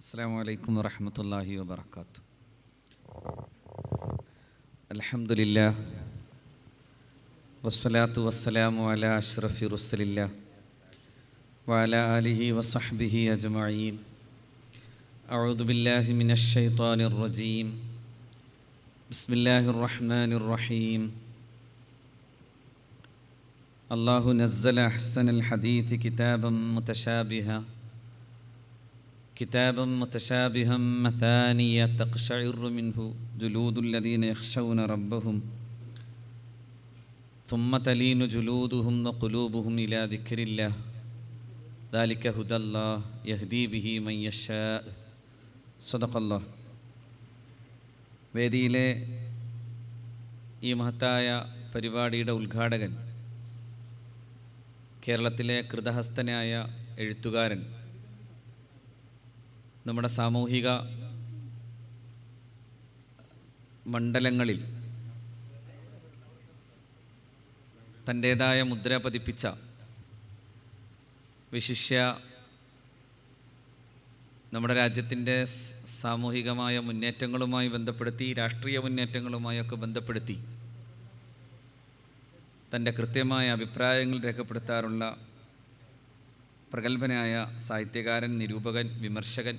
السلام عليكم ورحمة الله وبركاته. الحمد لله والصلاة والسلام على أشرف رسل الله وعلى آله وصحبه أجمعين. أعوذ بالله من الشيطان الرجيم. بسم الله الرحمن الرحيم. الله نزل أحسن الحديث كتابا متشابها. كتابا متشابها مثانية تقشعر منه جلود الذين يخشون ربهم ثم تلين جلودهم وقلوبهم إلى ذكر الله ذلك هدى الله يهدي به من يشاء صدق الله വേദിയിലെ ഈ മഹത്തായ പരിപാടിയുടെ ഉദ്ഘാടകൻ കേരളത്തിലെ കൃതഹസ്തനായ എഴുത്തുകാരൻ നമ്മുടെ സാമൂഹിക മണ്ഡലങ്ങളിൽ തന്റേതായ മുദ്ര പതിപ്പിച്ച വിശിഷ്യ നമ്മുടെ രാജ്യത്തിന്റെ സാമൂഹികമായ മുന്നേറ്റങ്ങളുമായി ബന്ധപ്പെടുത്തി രാഷ്ട്രീയ മുന്നേറ്റങ്ങളുമായൊക്കെ ബന്ധപ്പെടുത്തി തന്റെ കൃത്യമായ അഭിപ്രായങ്ങൾ രേഖപ്പെടുത്താറുള്ള പ്രഗത്ഭനായ സാഹിത്യകാരൻ നിരൂപകൻ വിമർശകൻ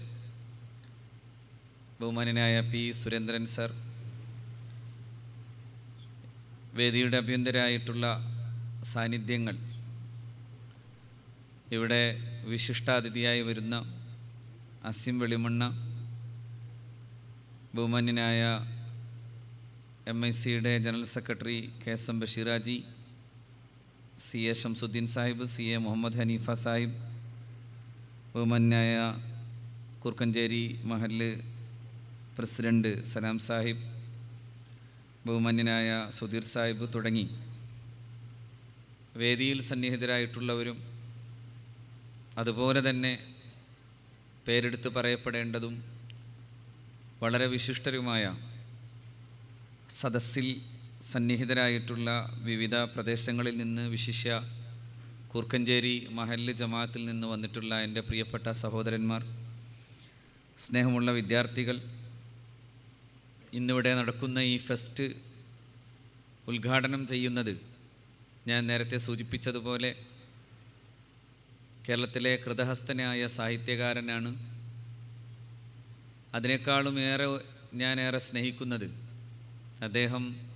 ബഹുമാനനായ പി സുരേന്ദ്രൻ സർ വേദിയുടെ അഭ്യന്തരായിട്ടുള്ള സാന്നിധ്യങ്ങൾ ഇവിടെ വിശിഷ്ടാതിഥിയായി വരുന്ന അസിം വെളിമണ്ണ ബഹുമാന്യനായ എം ഐ സിയുടെ general secretary K S M Basheer Haji C A Shamsuddin Sahib C A Muhammad Hanifa Sahib ബഹുമാന്യായ Kurkkancheri Mahal president Salam Sahib ബഹുമാന്യനായ സുധീർ സാഹിബ് തുടങ്ങി. വേദിയിൽ സന്നിഹിതരായിട്ടുള്ളവരും അതുപോലെ തന്നെ പേരെടുത്ത് പറയപ്പെടേണ്ടതും വളരെ വിശിഷ്ടരുമായ സദസ്സിൽ സന്നിഹിതരായിട്ടുള്ള വിവിധ പ്രദേശങ്ങളിൽ നിന്ന് വിശിഷ്യ കൂർക്കഞ്ചേരി മഹല്ല് ജമാഅത്തിൽ നിന്ന് വന്നിട്ടുള്ള എന്റെ പ്രിയപ്പെട്ട സഹോദരന്മാർ സ്നേഹമുള്ള വിദ്യാർത്ഥികൾ ഇന്നിവിടെ നടക്കുന്ന ഈ ഫെസ്റ്റ് ഉദ്ഘാടനം ചെയ്യുന്നത് ഞാൻ നേരത്തെ സൂചിപ്പിച്ചതുപോലെ കേരളത്തിലെ കൃതഹസ്തനായ സാഹിത്യകാരനാണ്. അതിനേക്കാളും ഏറെ ഞാനേറെ സ്നേഹിക്കുന്നത് അദ്ദേഹം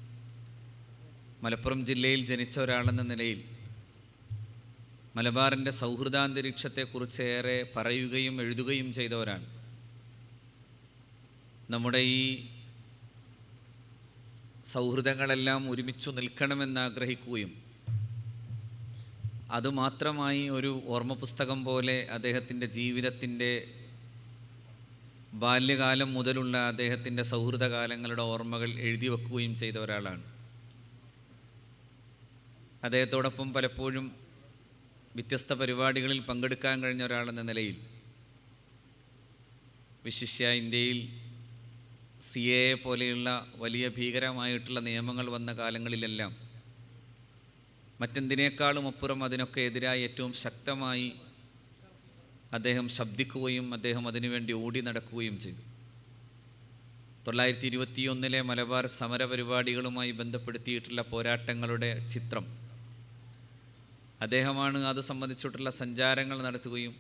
മലപ്പുറം ജില്ലയിൽ ജനിച്ച ഒരാളെന്ന നിലയിൽ മലബാറിന്റെ സൗഹൃദാന്തരീക്ഷത്തെക്കുറിച്ച് ഏറെ പറയുകയും എഴുതുകയും ചെയ്ത ഒരാൾ നമ്മുടെ ഈ സൗഹൃദങ്ങളെല്ലാം ഒരുമിച്ചു നിൽക്കണമെന്ന് ആഗ്രഹിക്കുകയും അതുമാത്രമായി ഒരു ഓർമ്മ പുസ്തകം പോലെ അദ്ദേഹത്തിന്റെ ജീവിതത്തിന്റെ ബാല്യകാലം മുതലുള്ള അദ്ദേഹത്തിന്റെ സൗഹൃദകാലങ്ങളുടെ ഓർമ്മകൾ എഴുതി വെക്കുകയും ചെയ്ത ഒരാളാണ്. അദ്ദേഹത്തോടൊപ്പം പലപ്പോഴും വ്യത്യസ്ത പരിപാടികളിൽ പങ്കെടുക്കാൻ കഴിഞ്ഞ ഒരാളെന്ന നിലയിൽ വിശിഷ്യ ഇന്ത്യയിൽ സി എ പോലെയുള്ള വലിയ ഭീകരമായിട്ടുള്ള നിയമങ്ങൾ വന്ന കാലങ്ങളിലെല്ലാം മറ്റെന്തിനേക്കാളും അപ്പുറം അതിനൊക്കെ എതിരായി ഏറ്റവും ശക്തമായി അദ്ദേഹം ശബ്ദിക്കുകയും അദ്ദേഹം അതിനുവേണ്ടി ഓടി നടക്കുകയും ചെയ്തു. തൊള്ളായിരത്തി ഇരുപത്തിയൊന്നിലെ മലബാർ സമര പരിപാടികളുമായി ബന്ധപ്പെടുത്തിയിട്ടുള്ള പോരാട്ടങ്ങളുടെ ചിത്രം അദ്ദേഹമാണ് അത് സംബന്ധിച്ചിട്ടുള്ള സഞ്ചാരങ്ങൾ നടത്തുകയും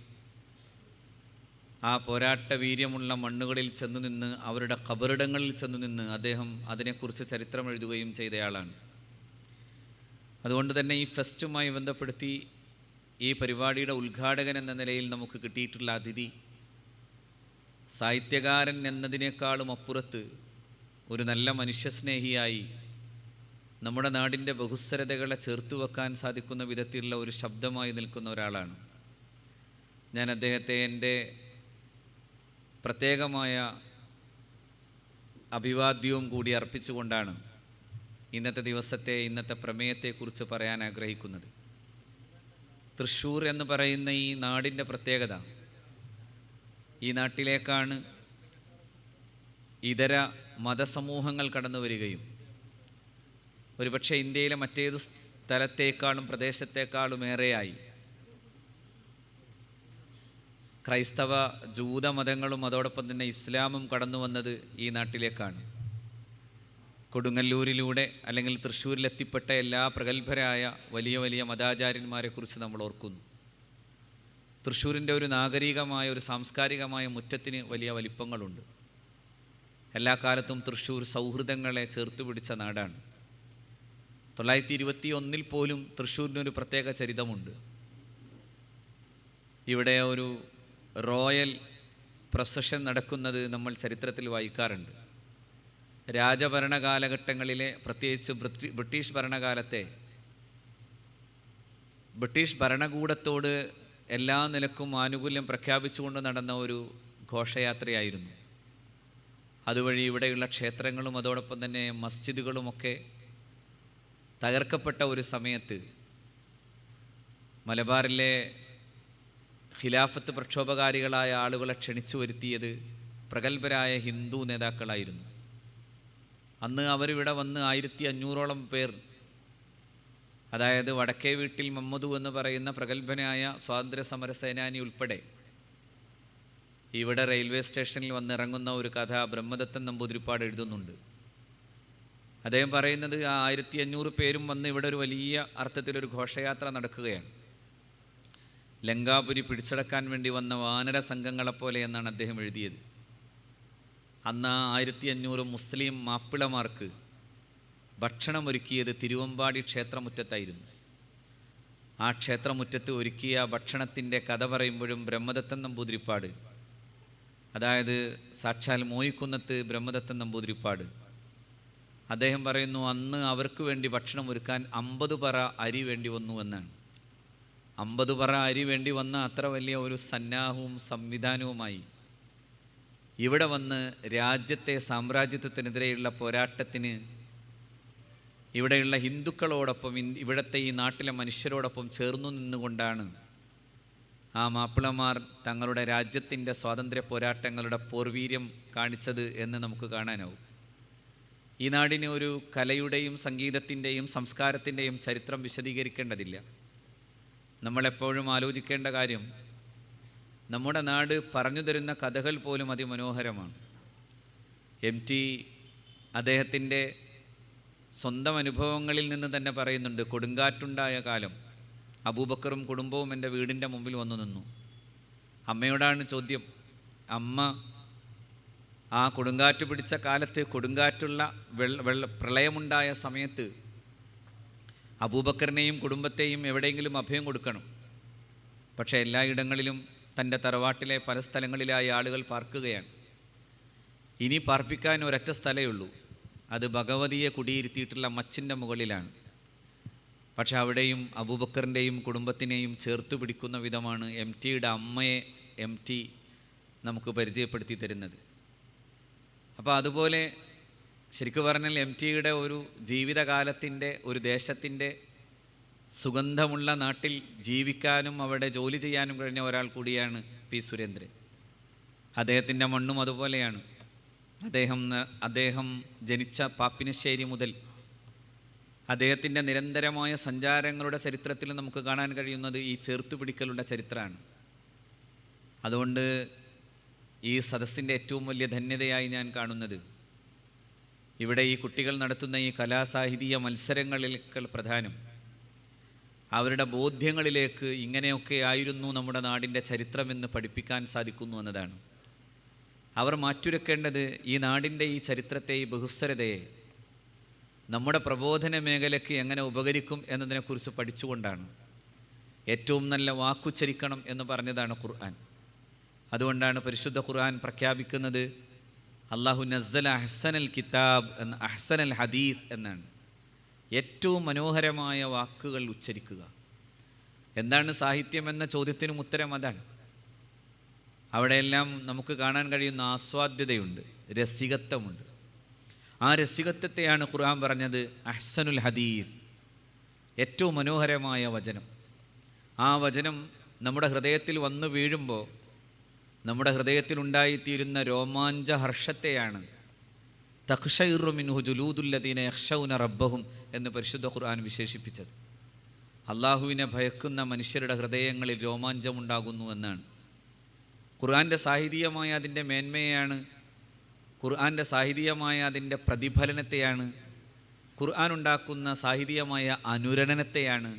ആ പോരാട്ട വീര്യമുള്ള മണ്ണുകളിൽ ചെന്നു നിന്ന് അവരുടെ കബറിടങ്ങളിൽ ചെന്നു നിന്ന് അദ്ദേഹം അതിനെക്കുറിച്ച് ചരിത്രം എഴുതുകയും ചെയ്തയാളാണ്. അതുകൊണ്ട് തന്നെ ഈ ഫെസ്റ്റുമായി ബന്ധപ്പെടുത്തി ഈ പരിപാടിയുടെ ഉദ്ഘാടകൻ എന്ന നിലയിൽ നമുക്ക് കിട്ടിയിട്ടുള്ള അതിഥി സാഹിത്യകാരൻ എന്നതിനേക്കാളും അപ്പുറത്ത് ഒരു നല്ല മനുഷ്യസ്നേഹിയായി നമ്മുടെ നാടിന്റെ ബഹുസ്വരതകളെ ചേർത്തു വെക്കാൻ സാധിക്കുന്ന വിധത്തിലുള്ള ഒരു ശബ്ദമായി നിൽക്കുന്ന ഒരാളാണ്. ഞാൻ അദ്ദേഹത്തെ എന്റെ പ്രത്യേകമായ അഭിവാദ്യവും കൂടി അർപ്പിച്ചുകൊണ്ടാണ് ഇന്നത്തെ ദിവസത്തെ ഇന്നത്തെ പ്രമേയത്തെക്കുറിച്ച് പറയാൻ ആഗ്രഹിക്കുന്നത്. തൃശ്ശൂർ എന്ന് പറയുന്ന ഈ നാടിന്റെ പ്രത്യേകത ഈ നാട്ടിലേക്കാണ് ഇതര മതസമൂഹങ്ങൾ കടന്നു വരികയും ഒരുപക്ഷെ ഇന്ത്യയിലെ മറ്റേത് സ്ഥലത്തേക്കാളും പ്രദേശത്തേക്കാളും ഏറെയായി. ക്രൈസ്തവ ജൂത മതങ്ങളും അതോടൊപ്പം തന്നെ ഇസ്ലാമും കടന്നു വന്നത് ഈ നാട്ടിലേക്കാണ്. കൊടുങ്ങല്ലൂരിലൂടെ അല്ലെങ്കിൽ തൃശ്ശൂരിലെത്തിപ്പെട്ട എല്ലാ പ്രഗത്ഭരായ വലിയ വലിയ മതാചാര്യന്മാരെക്കുറിച്ച് നമ്മൾ ഓർക്കുന്നു. തൃശ്ശൂരിന്റെ ഒരു നാഗരികമായ ഒരു സാംസ്കാരികമായ മുറ്റത്തിന് വലിയ വലിപ്പങ്ങളുണ്ട്. എല്ലാ കാലത്തും തൃശ്ശൂർ സൗഹൃദങ്ങളെ ചേർത്ത് പിടിച്ച നാടാണ്. തൊള്ളായിരത്തി ഇരുപത്തി ഒന്നിൽ പോലും തൃശ്ശൂരിനൊരു പ്രത്യേക ചരിതമുണ്ട്. ഇവിടെ ഒരു റോയൽ പ്രൊസഷൻ നടക്കുന്നത് നമ്മൾ ചരിത്രത്തിൽ വായിക്കാറുണ്ട്. രാജഭരണ കാലഘട്ടങ്ങളിലെ പ്രത്യേകിച്ച് ബ്രിട്ടീഷ് ഭരണകാലത്തെ ബ്രിട്ടീഷ് ഭരണകൂടത്തോട് എല്ലാ നിലക്കും ആനുകൂല്യം പ്രഖ്യാപിച്ചുകൊണ്ട് നടന്ന ഒരു ഘോഷയാത്രയായിരുന്നു. അതുവഴി ഇവിടെയുള്ള ക്ഷേത്രങ്ങളും അതോടൊപ്പം തന്നെ മസ്ജിദുകളുമൊക്കെ തകർക്കപ്പെട്ട ഒരു സമയത്ത് മലബാറിലെ ഖിലാഫത്ത് പ്രക്ഷോഭകാരികളായ ആളുകളെ ക്ഷണിച്ചു വരുത്തിയത് പ്രഗത്ഭരായ ഹിന്ദു നേതാക്കളായിരുന്നു. അന്ന് അവരിവിടെ വന്ന് ആയിരത്തി അഞ്ഞൂറോളം പേർ അതായത് വടക്കേ വീട്ടിൽ മമ്മദു എന്ന് പറയുന്ന പ്രഗത്ഭനായ സ്വാതന്ത്ര്യ സമര സേനാനി ഉൾപ്പെടെ ഇവിടെ റെയിൽവേ സ്റ്റേഷനിൽ വന്നിറങ്ങുന്ന ഒരു കഥ ബ്രഹ്മദത്തൻ നമ്പൂതിരിപ്പാട് എഴുതുന്നുണ്ട്. അദ്ദേഹം പറയുന്നത് ആ ആയിരത്തി അഞ്ഞൂറ് പേരും വന്ന് ഇവിടെ ഒരു വലിയ അർത്ഥത്തിലൊരു ഘോഷയാത്ര നടക്കുകയാണ്. ലങ്കാപുരി പിടിച്ചടക്കാൻ വേണ്ടി വന്ന വാനര സംഘങ്ങളെപ്പോലെ എന്നാണ് അദ്ദേഹം എഴുതിയത്. അന്ന് ആ ആയിരത്തി അഞ്ഞൂറ് മുസ്ലിം മാപ്പിളമാർക്ക് ഭക്ഷണം ഒരുക്കിയത് തിരുവമ്പാടി ക്ഷേത്രമുറ്റത്തായിരുന്നു. ആ ക്ഷേത്രമുറ്റത്ത് ഒരുക്കിയ ഭക്ഷണത്തിന്റെ കഥ പറയുമ്പോഴും ബ്രഹ്മദത്തൻ നമ്പൂതിരിപ്പാട് അതായത് സാക്ഷാൽ മോയിക്കുന്നത്ത് ബ്രഹ്മദത്തൻ നമ്പൂതിരിപ്പാട് അദ്ദേഹം പറയുന്നു അന്ന് അവർക്ക് വേണ്ടി ഭക്ഷണം ഒരുക്കാൻ അമ്പത് പറ അരി വേണ്ടി വന്നു എന്നാണ്. അമ്പത് പറ അരി വേണ്ടി വന്ന അത്ര വലിയ ഒരു സന്നാഹവും സംവിധാനവുമായി ഇവിടെ വന്ന് രാജ്യത്തെ സാമ്രാജ്യത്വത്തിനെതിരെയുള്ള പോരാട്ടത്തിന് ഇവിടെയുള്ള ഹിന്ദുക്കളോടൊപ്പം ഇവിടുത്തെ ഈ നാട്ടിലെ മനുഷ്യരോടൊപ്പം ചേർന്നു നിന്നുകൊണ്ടാണ് ആ മാപ്പിളമാർ തങ്ങളുടെ രാജ്യത്തിന്റെ സ്വാതന്ത്ര്യ പോരാട്ടങ്ങളുടെ പോർവീര്യം കാണിച്ചത് എന്ന് നമുക്ക് കാണാനാവും. ഈ നാടിന് ഒരു കലയുടെയും സംഗീതത്തിന്റെയും സംസ്കാരത്തിന്റെയും ചരിത്രം വിശദീകരിക്കേണ്ടതില്ല. നമ്മളെപ്പോഴും ആലോചിക്കേണ്ട കാര്യം നമ്മുടെ നാട് പറഞ്ഞു തരുന്ന കഥകൾ പോലും അതിമനോഹരമാണ്. എം ടി അദ്ദേഹത്തിന്റെ സ്വന്തം അനുഭവങ്ങളിൽ നിന്ന് തന്നെ പറയുന്നുണ്ട് കൊടുങ്കാറ്റുണ്ടായ കാലം അബൂബക്കറും കുടുംബവും എന്റെ വീടിന്റെ മുമ്പിൽ വന്നു നിന്നു. അമ്മയോടാണ് ചോദ്യം അമ്മ ആ കൊടുങ്കാറ്റ് പിടിച്ച കാലത്ത് കൊടുങ്കാറ്റുള്ള വെള്ള വെള്ള പ്രളയമുണ്ടായ സമയത്ത് അബൂബക്കറിനെയും കുടുംബത്തെയും എവിടെയെങ്കിലും അഭയം കൊടുക്കണം. പക്ഷേ എല്ലായിടങ്ങളിലും തന്റെ തറവാട്ടിലെ പല സ്ഥലങ്ങളിലായി ആളുകൾ പാർക്കുകയാണ്. ഇനി പാർപ്പിക്കാൻ ഒരൊറ്റ സ്ഥലമേ ഉള്ളൂ അത് ഭഗവതിയെ കുടിയിരുത്തിയിട്ടുള്ള മച്ചിന്റെ മുകളിലാണ്. പക്ഷെ അവിടെയും അബൂബക്കറിന്റെയും കുടുംബത്തിനെയും ചേർത്ത് പിടിക്കുന്ന വിധമാണ് എം ടിയുടെ അമ്മയെ എം ടി നമുക്ക് പരിചയപ്പെടുത്തി തരുന്നത്. അപ്പോൾ അതുപോലെ ശരിക്കും പറഞ്ഞാൽ എം ടിയുടെ ഒരു ജീവിതകാലത്തിന്റെ ഒരു ദേശത്തിന്റെ സുഗന്ധമുള്ള നാട്ടിൽ ജീവിക്കാനും അവിടെ ജോലി ചെയ്യാനും കഴിഞ്ഞ ഒരാൾ കൂടിയാണ് പി സുരേന്ദ്രൻ. അദ്ദേഹത്തിന്റെ മണ്ണും അതുപോലെയാണ്. അദ്ദേഹം അദ്ദേഹം ജനിച്ച പാപ്പിനശ്ശേരി മുതൽ അദ്ദേഹത്തിന്റെ നിരന്തരമായ സഞ്ചാരങ്ങളുടെ ചരിത്രത്തിൽ നമുക്ക് കാണാൻ കഴിയുന്നത് ഈ ചേർത്തുപിടിക്കലുള്ള ചരിത്രമാണ്. അതുകൊണ്ട് ഈ സദസ്സിന്റെ ഏറ്റവും വലിയ ധന്യതയായി ഞാൻ കാണുന്നത്. ഇവിടെ ഈ കുട്ടികൾ നടത്തുന്ന ഈ കലാസാഹിതീയ മത്സരങ്ങളിലേക്കാൾ പ്രധാനം. അവരുടെ ബോധ്യങ്ങളിലേക്ക് ഇങ്ങനെയൊക്കെ ആയിരുന്നു നമ്മുടെ നാടിന്റെ ചരിത്രമെന്ന് പഠിപ്പിക്കാൻ സാധിക്കുന്നു എന്നതാണ്. അവർ മാറ്റുരക്കേണ്ടത് ഈ നാടിന്റെ ഈ ചരിത്രത്തെ ഈ ബഹുസ്വരതയെ നമ്മുടെ പ്രബോധന മേഖലയ്ക്ക് എങ്ങനെ ഉപകരിക്കും എന്നതിനെക്കുറിച്ച് പഠിച്ചുകൊണ്ടാണ്. ഏറ്റവും നല്ല വാക്കുച്ചരിക്കണം എന്ന് പറഞ്ഞതാണ് ഖുർആൻ. അതുകൊണ്ടാണ് പരിശുദ്ധ ഖുർആൻ പ്രഖ്യാപിക്കുന്നത് അള്ളാഹു നസ്സൽ അഹ്സനൽ കിതാബ് എന്ന അഹ്സനൽ ഹദീസ് എന്നാണ്. ഏറ്റവും മനോഹരമായ വാക്കുകൾ ഉച്ചരിക്കുക. എന്താണ് സാഹിത്യം എന്ന ചോദ്യത്തിനും ഉത്തരം അതാണ്. അവിടെയെല്ലാം നമുക്ക് കാണാൻ കഴിയുന്ന ആസ്വാദ്യതയുണ്ട് രസികത്വമുണ്ട്. ആ രസികത്വത്തെയാണ് ഖുർആൻ പറഞ്ഞത് അഹ്സനുൽ ഹദീദ് ഏറ്റവും മനോഹരമായ വചനം. ആ വചനം നമ്മുടെ ഹൃദയത്തിൽ വന്നു വീഴുമ്പോൾ നമ്മുടെ ഹൃദയത്തിൽ ഉണ്ടായിത്തീരുന്ന രോമാഞ്ച ഹർഷത്തെയാണ് തക്ഷറുമിൻഹു ജുലൂദുല്ലദീന യക്ഷൗന റബ്ബഹും എന്ന് പരിശുദ്ധ ഖുർആൻ വിശേഷിപ്പിച്ചത്. അള്ളാഹുവിനെ ഭയക്കുന്ന മനുഷ്യരുടെ ഹൃദയങ്ങളിൽ രോമാഞ്ചമുണ്ടാകുന്നു എന്നാണ്. ഖുർആന്റെ സാഹിതീയമായ അതിന്റെ മേന്മയാണ് ഖുർആന്റെ സാഹിതീയമായ അതിന്റെ പ്രതിഫലനത്തെയാണ്. ഖുർആൻ ഉണ്ടാക്കുന്ന സാഹിതീയമായ അനുരണനത്തെയാണ്.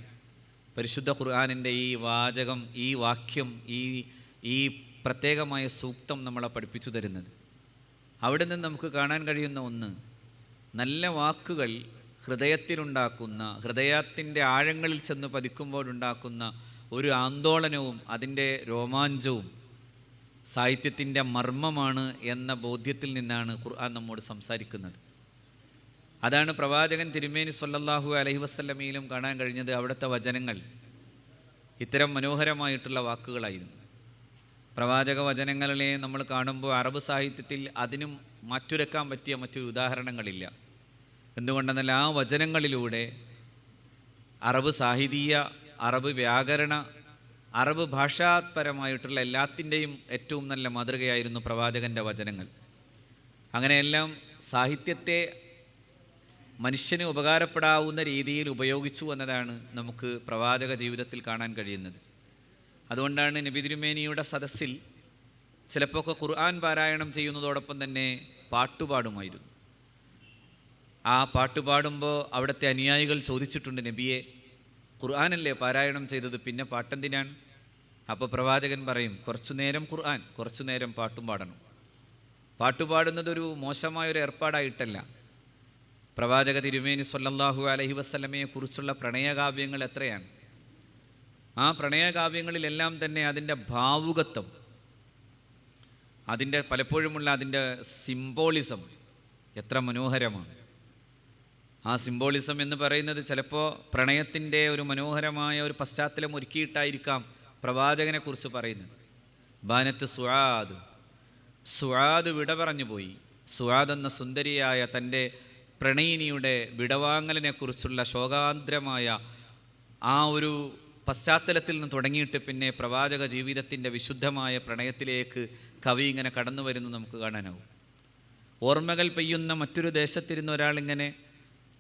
പരിശുദ്ധ ഖുർആനിന്റെ ഈ വാചകം ഈ വാക്യം ഈ ഈ പ്രത്യേകമായ സൂക്തം നമ്മളെ പഠിപ്പിച്ചു തരുന്നത്. അവിടെ നിന്ന് നമുക്ക് കാണാൻ കഴിയുന്ന ഒന്ന് നല്ല വാക്കുകൾ ഹൃദയത്തിലുണ്ടാക്കുന്ന ഹൃദയത്തിന്റെ ആഴങ്ങളിൽ ചെന്ന് പതിക്കുമ്പോഴുണ്ടാക്കുന്ന ഒരു ആന്തോളനവും അതിന്റെ രോമാഞ്ചവും സാഹിത്യത്തിന്റെ മർമ്മമാണ് എന്ന ബോധ്യത്തിൽ നിന്നാണ് ഖുർആൻ നമ്മോട് സംസാരിക്കുന്നത്. അതാണ് പ്രവാചകൻ തിരുമേനി സൊല്ലാഹു അലഹി വസ്ലമയിലും കാണാൻ കഴിഞ്ഞത് അവിടുത്തെ വചനങ്ങൾ. ഇത്തരം മനോഹരമായിട്ടുള്ള വാക്കുകളായിരുന്നു. പ്രവാചക വചനങ്ങളെ നമ്മൾ കാണുമ്പോൾ അറബ് സാഹിത്യത്തിൽ അതിനും മാറ്റുരക്കാൻ പറ്റിയ മറ്റൊരു ഉദാഹരണങ്ങളില്ല. എന്തുകൊണ്ടെന്നാൽ ആ വചനങ്ങളിലൂടെ അറബ് സാഹിതീയ അറബ് വ്യാകരണ അറബ് ഭാഷാപരമായിട്ടുള്ള എല്ലാത്തിന്റെയും ഏറ്റവും നല്ല മാതൃകയായിരുന്നു പ്രവാചകന്റെ വചനങ്ങൾ. അങ്ങനെയെല്ലാം സാഹിത്യത്തെ മനുഷ്യന് ഉപകാരപ്പെടാവുന്ന രീതിയിൽ ഉപയോഗിച്ചു എന്നതാണ് നമുക്ക് പ്രവാചക ജീവിതത്തിൽ കാണാൻ കഴിയുന്നത്. അതുകൊണ്ടാണ് നബി തിരുമേനിയുടെ സദസ്സിൽ ചിലപ്പോൾ ഖുർആൻ പാരായണം ചെയ്യുന്നതോടൊപ്പം തന്നെ പാട്ടുപാടുമായിരുന്നു. ആ പാട്ടുപാടുമ്പോൾ അവിടുത്തെ അനുയായികൾ ചോദിച്ചിട്ടുണ്ട് നബിയെ ഖുർആാനല്ലേ പാരായണം ചെയ്തത്? പിന്നെ പാട്ടെന്തിനാണ്? അപ്പോൾ പ്രവാചകൻ പറയും കുറച്ചു നേരം ഖുർആൻ കുറച്ചു നേരം പാട്ടും പാടണം. പാട്ടുപാടുന്നതൊരു മോശമായൊരു ഏർപ്പാടായിട്ടല്ല. പ്രവാചക തിരുമേനി സല്ലല്ലാഹു അലഹി വസ്ലമയെക്കുറിച്ചുള്ള പ്രണയകാവ്യങ്ങൾ എത്രയാണ്? ആ പ്രണയകാവ്യങ്ങളിലെല്ലാം തന്നെ അതിന്റെ ഭാവുകത്വം അതിന്റെ പലപ്പോഴുമുള്ള അതിന്റെ സിംബോളിസം എത്ര മനോഹരമാണ്. ആ സിംബോളിസം എന്ന് പറയുന്നത് ചിലപ്പോൾ പ്രണയത്തിന്റെ ഒരു മനോഹരമായ ഒരു പശ്ചാത്തലം ഒരുക്കിയിട്ടായിരിക്കാം പ്രവാചകനെക്കുറിച്ച് പറയുന്നത്. ബാനത്ത് സുആദ് സുആദ് വിട പറഞ്ഞു പോയി. സുആദ് എന്ന സുന്ദരിയായ തന്റെ പ്രണയിനിയുടെ വിടവാങ്ങലിനെക്കുറിച്ചുള്ള ശോകാന്ദ്രമായ ആ ഒരു പശ്ചാത്തലത്തിൽ നിന്ന് തുടങ്ങിയിട്ട് പിന്നെ പ്രവാചക ജീവിതത്തിന്റെ വിശുദ്ധമായ പ്രണയത്തിലേക്ക് കവി ഇങ്ങനെ കടന്നു വരുന്നു നമുക്ക് കാണാനാവും. ഓർമ്മകൾ പെയ്യുന്ന മറ്റൊരു ദേശത്തിരുന്ന ഒരാളിങ്ങനെ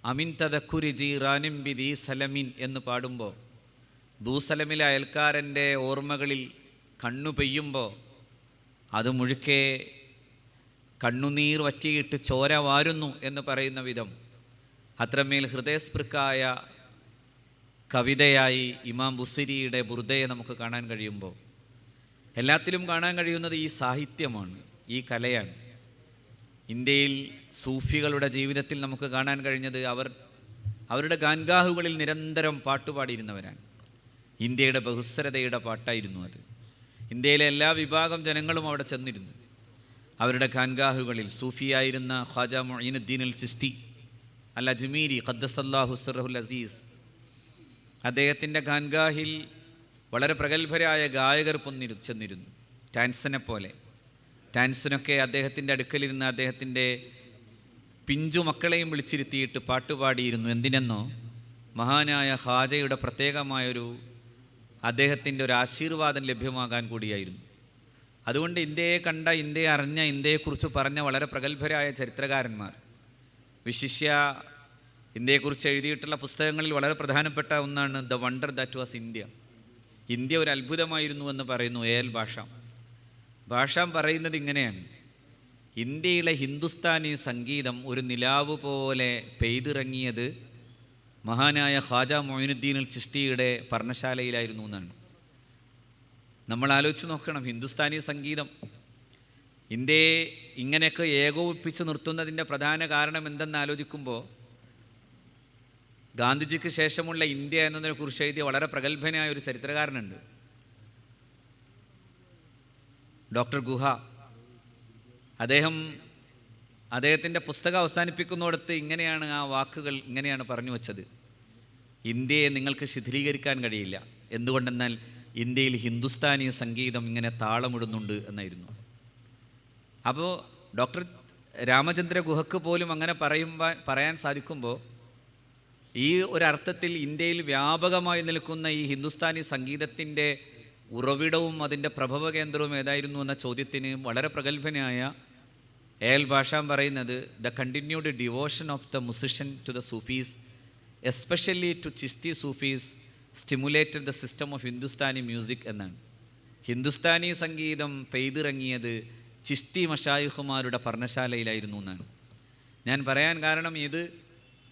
അമിൻ തദക്കുരി ജി റാനിം ബി ദീ സലമിൻ എന്ന് പാടുമ്പോൾ ദൂസലമിലെ അയൽക്കാരന്റെ ഓർമ്മകളിൽ കണ്ണു പെയ്യുമ്പോൾ അത് മുഴുക്കെ കണ്ണുനീർ വറ്റിയിട്ട് ചോര വാരുന്നു എന്ന് പറയുന്ന വിധം അത്രമേൽ ഹൃദയസ്പൃക്കായ കവിതയായി ഇമാം ബുസിരിയുടെ ബുർദയെ നമുക്ക് കാണാൻ കഴിയുമ്പോൾ എല്ലാത്തിലും കാണാൻ കഴിയുന്നത് ഈ സാഹിത്യമാണ് ഈ കലയാണ്. ഇന്ത്യയിൽ സൂഫികളുടെ ജീവിതത്തിൽ നമുക്ക് കാണാൻ കഴിഞ്ഞത് അവർ അവരുടെ ഗാൻഗാഹുകളിൽ നിരന്തരം പാട്ടുപാടിയിരുന്നവരാണ് ഇന്ത്യയുടെ ബഹുസ്വരതയുടെ പാട്ടായിരുന്നു അത്. ഇന്ത്യയിലെ എല്ലാ വിഭാഗം ജനങ്ങളും അവിടെ ചെന്നിരുന്നു. അവരുടെ ഖാൻഗാഹുകളിൽ സൂഫിയായിരുന്ന ഖാജ മൊയ്നുദ്ദീൻ അൽ ചിസ്തി അൽ അജ്മീരി ഖദ്ദസല്ലാഹു സിറഹുൽ അസീസ് അദ്ദേഹത്തിന്റെ ഖാൻഗാഹിൽ വളരെ പ്രഗത്ഭരായ ഗായകർ പൊന്നിരു ചെന്നിരുന്നു. ടാൻസനെ പോലെ. ടാൻസനൊക്കെ അദ്ദേഹത്തിന്റെ അടുക്കലിരുന്ന് അദ്ദേഹത്തിന്റെ പിഞ്ചു മക്കളെയും വിളിച്ചിരുത്തിയിട്ട് പാട്ടുപാടിയിരുന്നു എന്തിനെന്നോ? മഹാനായ ഹാജയുടെ പ്രത്യേകമായൊരു അദ്ദേഹത്തിന്റെ ഒരു ആശീർവാദം ലഭ്യമാകാൻ കൂടിയായിരുന്നു. അതുകൊണ്ട് ഇന്ത്യയെ കണ്ട ഇന്ത്യയെ അറിഞ്ഞ ഇന്ത്യയെക്കുറിച്ച് പറഞ്ഞ വളരെ പ്രഗത്ഭരായ ചരിത്രകാരന്മാർ വിശിഷ്യ ഇന്ത്യയെക്കുറിച്ച് എഴുതിയിട്ടുള്ള പുസ്തകങ്ങളിൽ വളരെ പ്രധാനപ്പെട്ട ഒന്നാണ് the wonder that was India India ഒരു അത്ഭുതമായിരുന്നു എന്ന് പറയുന്നു എ എൽ ഭാഷാം. ഭാഷാം പറയുന്നത് ഇങ്ങനെയാണ്. ഇന്ത്യയിലെ ഹിന്ദുസ്ഥാനി സംഗീതം ഒരു നിലാവ് പോലെ പെയ്തിറങ്ങിയത് മഹാനായ ഖാജ മൊയിനുദ്ദീൻ അൽ ചിഷ്ടിയുടെ പർണശാലയിലായിരുന്നു എന്നാണ്. നമ്മൾ ആലോചിച്ച് നോക്കണം ഹിന്ദുസ്ഥാനി സംഗീതം ഇന്ത്യയെ ഇങ്ങനെയൊക്കെ ഏകോപിപ്പിച്ച് നിർത്തുന്നതിന്റെ പ്രധാന കാരണം എന്തെന്ന് ആലോചിക്കുമ്പോൾ ഗാന്ധിജിക്ക് ശേഷമുള്ള ഇന്ത്യ എന്നതിനെ കുറിച്ച് എഴുതിയ വളരെ പ്രഗത്ഭനായ ഒരു ചരിത്രകാരനുണ്ട്. ഡോക്ടർ ഗുഹ. അദ്ദേഹം അദ്ദേഹത്തിന്റെ പുസ്തകം അവസാനിപ്പിക്കുന്നിടത്ത് ഇങ്ങനെയാണ് ആ വാക്കുകൾ ഇങ്ങനെയാണ് പറഞ്ഞു വച്ചത്. ഇന്ത്യയെ നിങ്ങൾക്ക് ശിഥിലീകരിക്കാൻ കഴിയില്ല. എന്തുകൊണ്ടെന്നാൽ ഇന്ത്യയിൽ ഹിന്ദുസ്ഥാനി സംഗീതം ഇങ്ങനെ താളമിടുന്നുണ്ട് എന്നായിരുന്നു. അപ്പോൾ ഡോക്ടർ രാമചന്ദ്ര ഗുഹക്ക് പോലും അങ്ങനെ പറയുമ്പോൾ പറയാൻ സാധിക്കുമ്പോൾ ഈ ഒരർത്ഥത്തിൽ ഇന്ത്യയിൽ വ്യാപകമായി നിൽക്കുന്ന ഈ ഹിന്ദുസ്ഥാനി സംഗീതത്തിന്റെ ഉറവിടവും അതിന്റെ പ്രഭവ കേന്ദ്രവും ഏതായിരുന്നു എന്ന ചോദ്യത്തിന് വളരെ പ്രഗത്ഭനായ എൽ ഭാഷാം പറയുന്നത് the continued devotion of the musician to the Sufis especially to Chishti Sufis stimulated the system of Hindustani music എന്നാണ്. ഹിന്ദുസ്ഥാനി സംഗീതം പെയ്തിറങ്ങിയത് ചിസ്തി മഷായുഹുമാരുടെ പർണശാലയിലായിരുന്നു എന്നാണ്. ഞാൻ പറയാൻ കാരണം ഇത്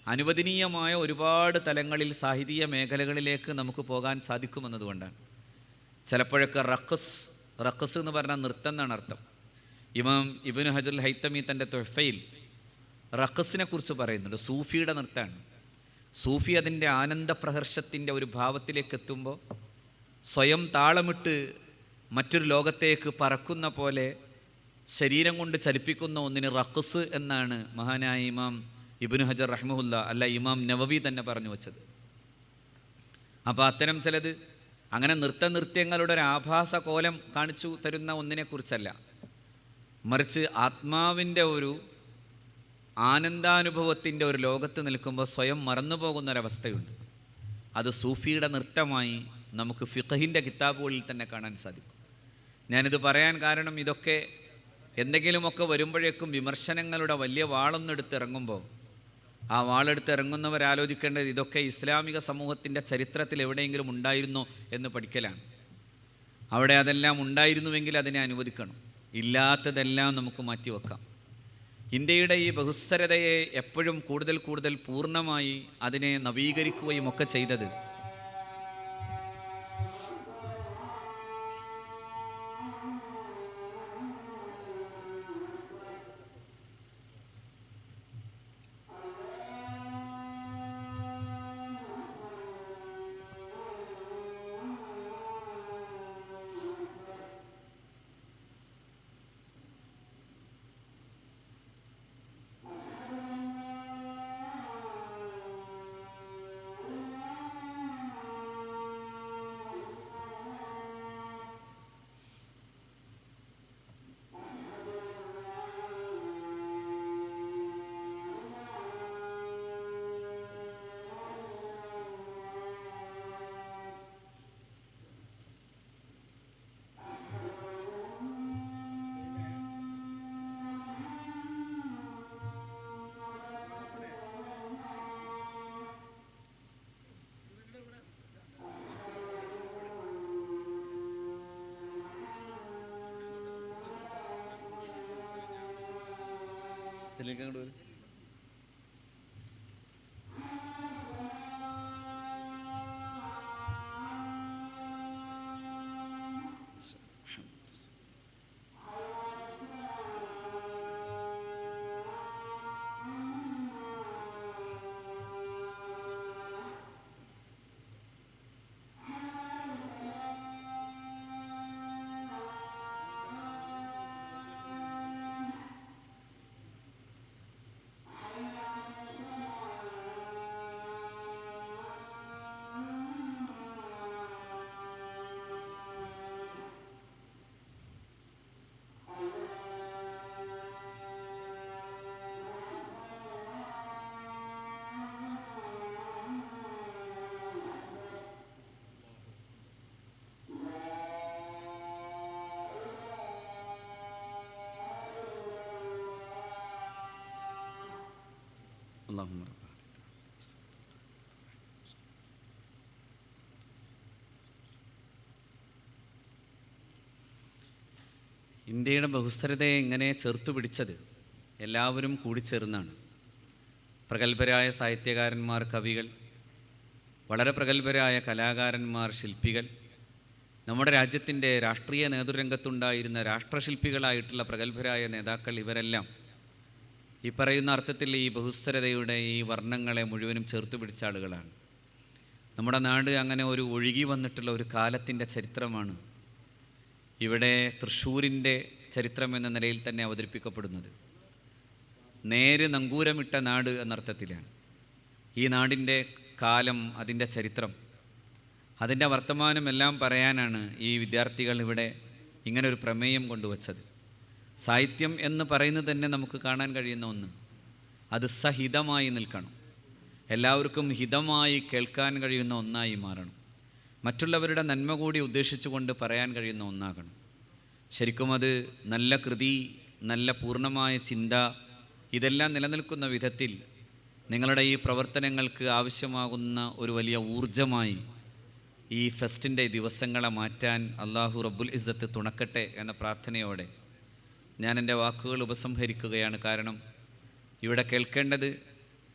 അനുവദനീയമായ ഒരുപാട് തലങ്ങളിൽ സാഹിത്യ മേഖലകളിലേക്ക് നമുക്ക് പോകാൻ സാധിക്കുമെന്നതുകൊണ്ടാണ്. ചിലപ്പോഴൊക്കെ റക്കസ് റക്കസ് എന്ന് പറഞ്ഞാൽ നൃത്തം എന്നാണ് അർത്ഥം. ഇമാം ഇബിന് ഹജുൽ ഹൈത്തമി തന്റെ തൊഫയിൽ റക്കസിനെ കുറിച്ച് പറയുന്നുണ്ട്. സൂഫിയുടെ നൃത്തമാണ് സൂഫി അതിന്റെ ആനന്ദപ്രഹർഷത്തിന്റെ ഒരു ഭാവത്തിലേക്ക് എത്തുമ്പോൾ സ്വയം താളമിട്ട് മറ്റൊരു ലോകത്തേക്ക് പറക്കുന്ന പോലെ ശരീരം കൊണ്ട് ചലിപ്പിക്കുന്ന ഒന്നിന് റക്കസ് എന്നാണ് മഹാനായ ഇമാം ഇബിന് ഹജർ റഹ്മുല്ല അല്ല ഇമാം നവവി തന്നെ പറഞ്ഞു വച്ചത്. അപ്പോൾ അത്തരം ചിലത് അങ്ങനെ നൃത്ത നൃത്യങ്ങളുടെ ഒരു ആഭാസ കോലം കാണിച്ചു തരുന്ന ഒന്നിനെക്കുറിച്ചല്ല. മറിച്ച് ആത്മാവിന്റെ ഒരു ആനന്ദാനുഭവത്തിന്റെ ഒരു ലോകത്ത് നിൽക്കുമ്പോൾ സ്വയം മറന്നു പോകുന്നൊരവസ്ഥയുണ്ട് അത് സൂഫിയുടെ നൃത്തമായി നമുക്ക് ഫിഖഹിന്റെ കിതാബുകളിൽ തന്നെ കാണാൻ സാധിക്കും. ഞാനിത് പറയാൻ കാരണം ഇതൊക്കെ എന്തെങ്കിലുമൊക്കെ വരുമ്പോഴേക്കും വിമർശനങ്ങളുടെ വലിയ വാളൊന്നെടുത്ത് ഇറങ്ങുമ്പോൾ ആ വാളെടുത്ത് ഇറങ്ങുന്നവർ ആലോചിക്കേണ്ടത് ഇതൊക്കെ ഇസ്ലാമിക സമൂഹത്തിന്റെ ചരിത്രത്തിൽ എവിടെയെങ്കിലും ഉണ്ടായിരുന്നോ എന്ന് പഠിക്കലാണ്. അവിടെ അതെല്ലാം ഉണ്ടായിരുന്നുവെങ്കിൽ അതിനെ അനുവദിക്കണം. ഇല്ലാത്തതെല്ലാം നമുക്ക് മാറ്റിവെക്കാം ഇന്ത്യയുടെ ഈ ബഹുസ്വരതയെ എപ്പോഴും കൂടുതൽ കൂടുതൽ പൂർണമായി അതിനെ നവീകരിക്കുകയും ഒക്കെ ചെയ്തത് അങ്ങോട്ട് വരൂ. اللهم رب ഇന്ത്യയുടെ ബഹുസ്വരതയെ എങ്ങനെ ചേർത്തു പിടിച്ചത് എല്ലാവരും കൂടിച്ചേർന്നാണ് പ്രഗത്ഭരായ സാഹിത്യകാരന്മാർ കവികൾ വളരെ പ്രഗത്ഭരായ കലാകാരന്മാർ ശില്പികൾ നമ്മുടെ രാജ്യത്തിൻ്റെ രാഷ്ട്രീയ നേതൃരംഗത്തുണ്ടായിരുന്ന രാഷ്ട്രശില്പികളായിട്ടുള്ള പ്രഗത്ഭരായ നേതാക്കൾ ഇവരെല്ലാം ഈ പറയുന്ന അർത്ഥത്തിൽ ഈ ബഹുസ്വരതയുടെ ഈ വർണങ്ങളെ മുഴുവനും ചേർത്ത് പിടിച്ച ആളുകളാണ്. നമ്മുടെ നാട് അങ്ങനെ ഒരു ഒഴുകി വന്നിട്ടുള്ള ഒരു കാലത്തിന്റെ ചരിത്രമാണ് ഇവിടെ തൃശ്ശൂരിന്റെ ചരിത്രം എന്ന നിലയിൽ തന്നെ അവതരിപ്പിക്കപ്പെടുന്നത്. നേര് നങ്കൂരമിട്ട നാട് എന്നർത്ഥത്തിലാണ്. ഈ നാടിന്റെ കാലം അതിന്റെ ചരിത്രം അതിന്റെ വർത്തമാനം എല്ലാം പറയാനാണ് ഈ വിദ്യാർത്ഥികൾ ഇവിടെ ഇങ്ങനൊരു പ്രമേയം കൊണ്ടുവച്ചത്. സാഹിത്യം എന്ന് പറയുന്നത് തന്നെ നമുക്ക് കാണാൻ കഴിയുന്ന ഒന്ന്. അത് സഹിതമായി നിൽക്കണം. എല്ലാവർക്കും ഹിതമായി കേൾക്കാൻ കഴിയുന്ന ഒന്നായി മാറണം. മറ്റുള്ളവരുടെ നന്മ കൂടി ഉദ്ദേശിച്ചുകൊണ്ട് പറയാൻ കഴിയുന്ന ഒന്നാകണം. ശരിക്കും അത് നല്ല കൃതി നല്ല പൂർണമായ ചിന്ത ഇതെല്ലാം നിലനിൽക്കുന്ന വിധത്തിൽ നിങ്ങളുടെ ഈ പ്രവർത്തനങ്ങൾക്ക് ആവശ്യമാകുന്ന ഒരു വലിയ ഊർജമായി ഈ ഫെസ്റ്റിന്റെ ദിവസങ്ങളെ മാറ്റാൻ അള്ളാഹു റബ്ബുൽ ഇസ്സത്ത് തുണക്കട്ടെ എന്ന പ്രാർത്ഥനയോടെ ഞാൻ എന്റെ വാക്കുകൾ ഉപസംഹരിക്കുകയാണ് കാരണം ഇവിടെ കേൾക്കേണ്ടത്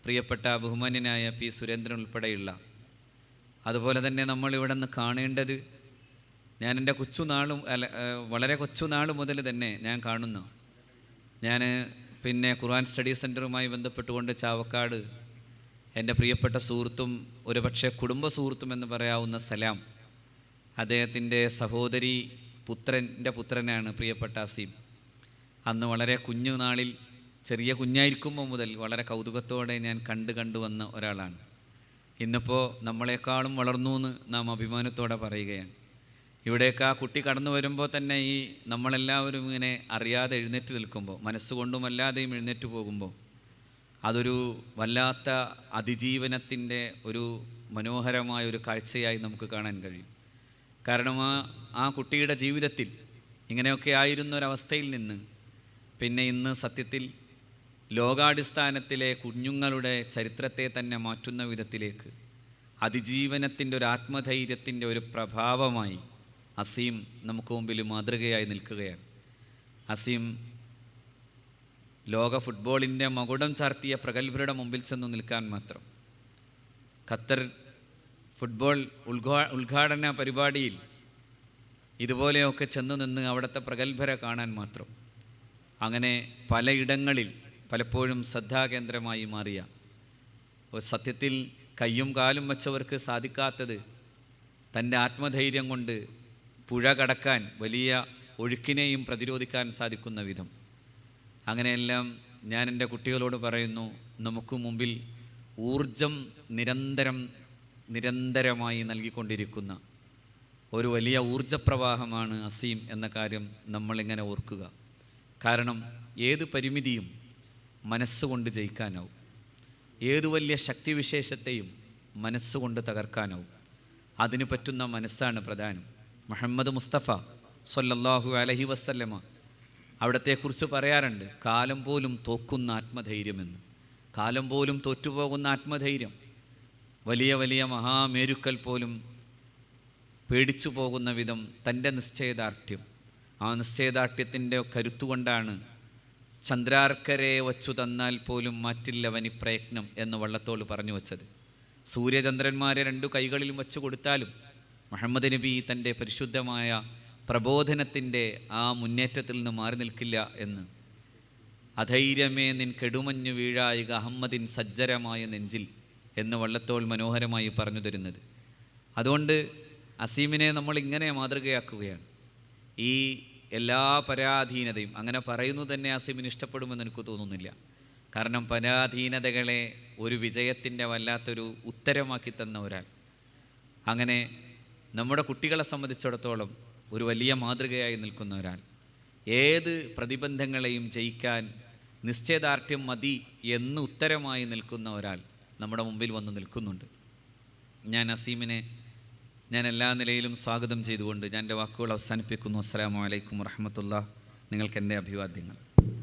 പ്രിയപ്പെട്ട ബഹുമാന്യനായ പി സുരേന്ദ്രൻ ഉൾപ്പെടെയുള്ള. അതുപോലെ തന്നെ നമ്മൾ ഇവിടെ നിന്ന് കാണേണ്ടത് ഞാൻ എന്റെ കൊച്ചുനാളും അല്ല വളരെ കൊച്ചുനാൾ മുതൽ തന്നെ ഞാൻ കാണുന്നു. ഞാൻ പിന്നെ ഖുർആൻ സ്റ്റഡി സെന്ററുമായി ബന്ധപ്പെട്ടുകൊണ്ട് ചാവക്കാട് എന്റെ പ്രിയപ്പെട്ട സുഹൃത്തും ഒരുപക്ഷെ കുടുംബ സുഹൃത്തും എന്ന് പറയാവുന്ന സലാം. അദ്ദേഹത്തിന്റെ സഹോദരി പുത്രന്റെ പുത്രനാണ് പ്രിയപ്പെട്ട അസീം. അന്ന് വളരെ കുഞ്ഞു നാളിൽ ചെറിയ കുഞ്ഞായിരിക്കുമ്പോൾ മുതൽ വളരെ കൗതുകത്തോടെ ഞാൻ കണ്ടു കണ്ടു വന്ന ഒരാളാണ്. ഇന്നിപ്പോൾ നമ്മളെക്കാളും വളർന്നു എന്ന് നാം അഭിമാനത്തോടെ പറയുകയാണ്. ഇവിടേക്ക് ആ കുട്ടി കടന്നു വരുമ്പോൾ തന്നെ ഈ നമ്മളെല്ലാവരും ഇങ്ങനെ അറിയാതെ എഴുന്നേറ്റ് നിൽക്കുമ്പോൾ മനസ്സുകൊണ്ടും അല്ലാതെയും എഴുന്നേറ്റ് പോകുമ്പോൾ അതൊരു വല്ലാത്ത അതിജീവനത്തിന്റെ ഒരു മനോഹരമായ ഒരു കാഴ്ചയായി നമുക്ക് കാണാൻ കഴിയും. കാരണം ആ ആ കുട്ടിയുടെ ജീവിതത്തിൽ ഇങ്ങനെയൊക്കെ ആയിരുന്ന ഒരവസ്ഥയിൽ നിന്ന് പിന്നെ ഇന്ന് സത്യത്തിൽ ലോകാടിസ്ഥാനത്തിലെ കുഞ്ഞുങ്ങളുടെ ചരിത്രത്തെ തന്നെ മാറ്റുന്ന വിധത്തിലേക്ക് അതിജീവനത്തിന്റെ ഒരു ആത്മധൈര്യത്തിന്റെ ഒരു പ്രഭാവമായി അസീം നമുക്ക് മുമ്പിൽ മാതൃകയായി നിൽക്കുകയാണ്. അസീം ലോക ഫുട്ബോളിന്റെ മകുടം ചാർത്തിയ പ്രഗത്ഭരുടെ മുമ്പിൽ ചെന്നു നിൽക്കാൻ മാത്രം. ഖത്തർ ഫുട്ബോൾ ഉദ്ഘാ ഉദ്ഘാടന പരിപാടിയിൽ ഇതുപോലെയൊക്കെ ചെന്നു നിന്ന് അവിടുത്തെ പ്രഗത്ഭരെ കാണാൻ മാത്രം. അങ്ങനെ പലയിടങ്ങളിൽ പലപ്പോഴും ശ്രദ്ധാകേന്ദ്രമായി മാറിയ. സത്യത്തിൽ കയ്യും കാലും വച്ചവർക്ക് സാധിക്കാത്തത് തന്റെ ആത്മധൈര്യം കൊണ്ട് പുഴ കടക്കാൻ വലിയ ഒഴുക്കിനെയും പ്രതിരോധിക്കാൻ സാധിക്കുന്ന വിധം. അങ്ങനെയെല്ലാം ഞാൻ എന്റെ കുട്ടികളോട് പറയുന്നു നമുക്ക് മുമ്പിൽ ഊർജം നിരന്തരം നിരന്തരമായി നൽകിക്കൊണ്ടിരിക്കുന്ന ഒരു വലിയ ഊർജപ്രവാഹമാണ് അസീം എന്ന കാര്യം നമ്മളിങ്ങനെ ഓർക്കുക. കാരണം ഏത് പരിമിതിയും മനസ്സുകൊണ്ട് ജയിക്കാനാവും. ഏതു വലിയ ശക്തിവിശേഷത്തെയും മനസ്സുകൊണ്ട് തകർക്കാനാവും. അതിന് പറ്റുന്ന മനസ്സാണ് പ്രധാനം. മുഹമ്മദ് മുസ്തഫ സൊല്ലാഹു അലഹി വസ്ല്ലമ അവിടത്തെക്കുറിച്ച് പറയാറുണ്ട് കാലം പോലും തോക്കുന്ന ആത്മധൈര്യമെന്ന്. കാലം പോലും തോറ്റുപോകുന്ന ആത്മധൈര്യം. വലിയ വലിയ മഹാമേരുക്കൽ പോലും പേടിച്ചു പോകുന്ന വിധം തന്റെ നിശ്ചയദാർഢ്യം. ആ നിശ്ചയദാർഢ്യത്തിന്റെ കരുത്തുകൊണ്ടാണ് ചന്ദ്രാർക്കരെ വച്ചു തന്നാൽ പോലും മാറ്റില്ലവനി പ്രയത്നം എന്ന് വള്ളത്തോൾ പറഞ്ഞു വച്ചത്. സൂര്യചന്ദ്രന്മാരെ രണ്ടു കൈകളിലും വച്ചു കൊടുത്താലും മുഹമ്മദ് നബി തന്റെ പരിശുദ്ധമായ പ്രബോധനത്തിന്റെ ആ മുന്നേറ്റത്തിൽ നിന്ന് മാറി നിൽക്കില്ല എന്ന്. അധൈര്യമേ നിൻ കെടുമഞ്ഞു വീഴായിക അഹമ്മദിൻ സജ്ജരമായ നെഞ്ചിൽ എന്ന് വള്ളത്തോൾ മനോഹരമായി പറഞ്ഞു തരുന്നത്. അതുകൊണ്ട് അസീമിനെ നമ്മൾ ഇങ്ങനെ മാതൃകയാക്കുകയാണ്. ഈ എല്ലാ പരാധീനതയും. അങ്ങനെ പറയുന്നു തന്നെ അസീമിന് ഇഷ്ടപ്പെടുമെന്ന് എനിക്ക് തോന്നുന്നില്ല. കാരണം പരാധീനതകളെ ഒരു വിജയത്തിന്റെ വല്ലാത്തൊരു ഉത്തരമാക്കി തന്ന ഒരാൾ. അങ്ങനെ നമ്മുടെ കുട്ടികളെ സംബന്ധിച്ചിടത്തോളം ഒരു വലിയ മാതൃകയായി നിൽക്കുന്ന ഒരാൾ. ഏത് പ്രതിബന്ധങ്ങളെയും ജയിക്കാൻ നിശ്ചയദാർഢ്യം മതി എന്ന് ഉത്തരമായി നിൽക്കുന്ന ഒരാൾ നമ്മുടെ മുമ്പിൽ വന്ന് നിൽക്കുന്നുണ്ട്. ഞാൻ അസീമിനെ ഞാൻ എല്ലാ നിലയിലും സ്വാഗതം ചെയ്തുകൊണ്ട് ഞാൻ എന്റെ വാക്കുകൾ അവസാനിപ്പിക്കുന്നു. അസ്സാം വലൈക്കും വറഹമത്തുള്ള നിങ്ങൾക്ക് എന്റെ അഭിവാദ്യങ്ങൾ.